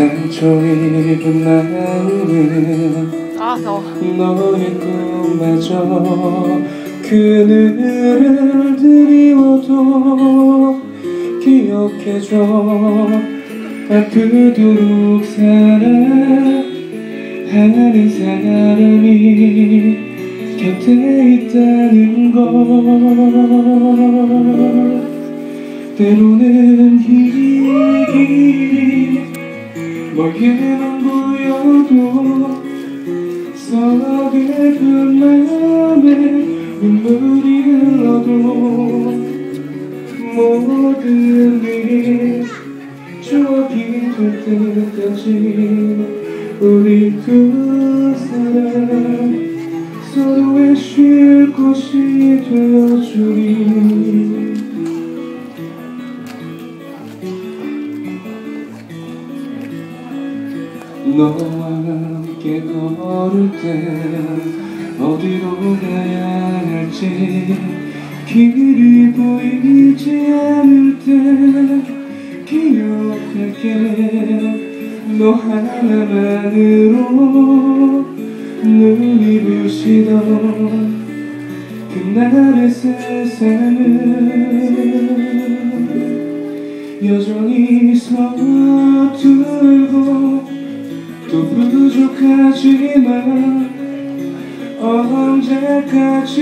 입은 마음은 아 너의 꿈마저 그늘을 드리워도 기억해줘. 아프도록 사랑하는 사람이 곁에 있다는 걸 때로는 이 길이 멀게만 보여도 서글픈 마음에 눈물이 흘러도 모든 일이 추억이 될 때까지 우리 두 사람 서로의 쉴 곳이 되어주리 너와 함께 걸을 때 어디로 가야 할지 길이 보이지 않을 때 기억할게. 너 하나만으로 눈이 부시던 그날의 세상은 여전히 서툴고 또 부족하지만 언제까지나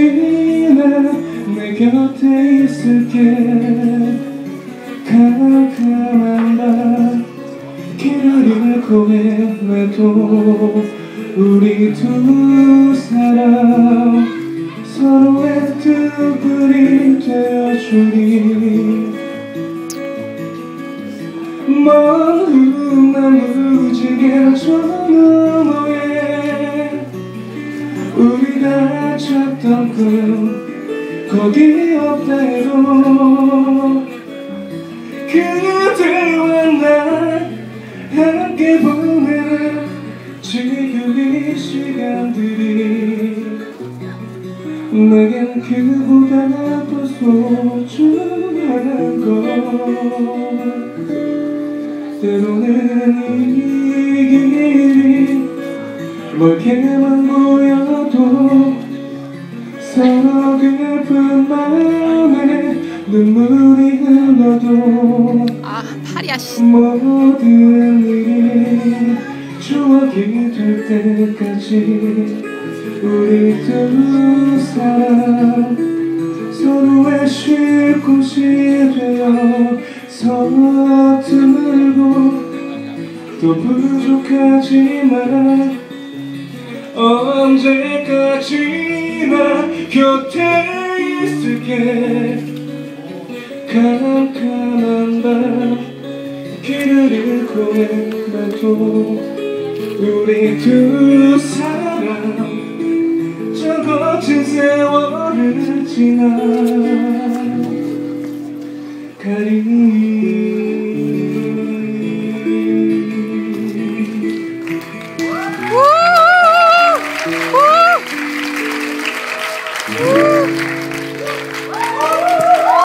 내 곁에 있을게. 캄캄한 밤 길을 잃고 헤매도 우리 두 사람 서로의 뜻들이 되어주 훗날 무지개 저 너머에 우리가 찾던 꿈 거기 없다 해도 그대와 나 함께 보내는 지금 이 시간들이 내겐 그보다 더 소중한 것 때로는 이 길이 멀게만 보여도 서글픈 마음에 눈물이 흘러도 아 팔이야 씨. 모든 일이 추억이 될 때까지 우리 두 사람 서로의 쉴 곳이 되어 서툴고 또 부족하지만 언제까지나 곁에 있을게. 캄캄한 밤 길을 잃고 헤매도 우리 두 사람 저 거친 세월을 지나